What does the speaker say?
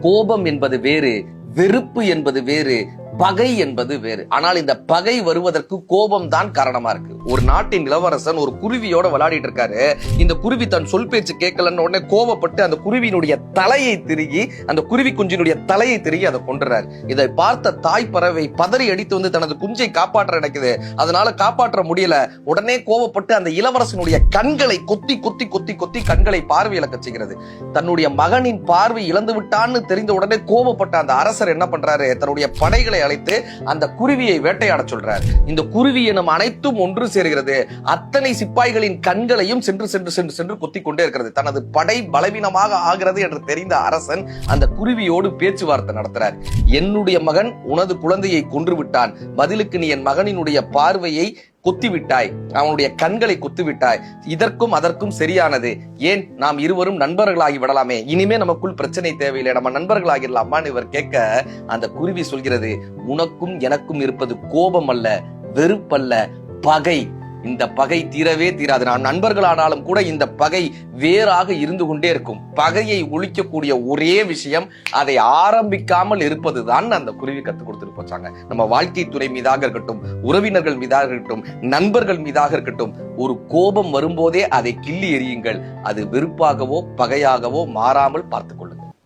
கோபம் என்பது வேறு வெறுப்பு என்பது வேறு பகை என்பது வேறு. ஆனால் இந்த பகை வருவதற்கு கோபம் தான் காரணமா இருக்கு. ஒரு நாட்டின் இளவரசன் ஒரு குருவியோட விளையாடிட்டு இருக்காரு. இந்த குருவி தன் சொல் பேச்சு கேட்கலன்னு உடனே கோபப்பட்டு அந்த குருவியினுடைய தலையை திருகி அந்த குருவி குஞ்சினுடைய தலையை திருகி அதை கொண்டுறாரு இதை பார்த்த தாய் பறவை பதறி அடித்து வந்து தனது குஞ்சை காப்பாற்ற நினைக்குது. அதனால காப்பாற்ற முடியல. உடனே கோபப்பட்டு அந்த இளவரசனுடைய கண்களை கொத்தி கொத்தி கொத்தி கொத்தி கண்களை பார்வை இழக்க செய்கிறது. தன்னுடைய மகனின் பார்வை இழந்து விட்டான்னு தெரிந்த உடனே கோபப்பட்ட அந்த அரசர் என்ன பண்றாரு? தன்னுடைய படைகளை அழைத்து அந்த குருவியை வேட்டையாட சொல்றார். இந்த குருவி எனும் அனைத்தும் ஒன்று சேர்கிறது. அத்தனை சிப்பாய்களின் கண்களையும் சென்று சென்று சென்று சென்று கொத்தி கொண்டே இருக்கிறது. தனது படை பலவீனமாக ஆகிறது என்று தெரிந்த அரசன் அந்த குருவியோடு பேச்சுவார்த்தை நடத்துறார். என்னுடைய மகன் உனது குழந்தையை கொன்று விட்டான். பதிலுக்கு நீ என் மகனினுடைய பார்வையை குத்திவிட்டாய். அவனுடைய கண்களை குத்திவிட்டாய். இதற்கும் அதற்கும் சரியானது. ஏன்? நாம் இருவரும் நண்பர்களாகி விடலாமே. இனிமே நமக்குள் பிரச்சனை தேவையில்லை. நம்ம நண்பர்களாகிடலாமான்னு இவர் கேட்க அந்த குருவி சொல்கிறது உனக்கும் எனக்கும் இருப்பது கோபம் அல்ல வெறுப்பல்ல பகை. இந்த பகை தீரவே தீராது. நான் நண்பர்களானாலும் கூட இந்த பகை வேறாக இருந்து கொண்டே இருக்கும். பகையை ஒழிக்கக்கூடிய ஒரே விஷயம் அதை ஆரம்பிக்காமல் இருப்பதுதான் அந்த குருவி கத்து கொடுத்துட்டு போச்சாங்க நம்ம வாழ்க்கை துறை மீதாக இருக்கட்டும் உறவினர்கள் மீதாக இருக்கட்டும் நண்பர்கள் மீதாக இருக்கட்டும் ஒரு கோபம் வரும்போதே அதை கிள்ளி எறியுங்கள். அது வெறுப்பாகவோ பகையாகவோ மாறாமல் பார்த்துக்கொள்ளும்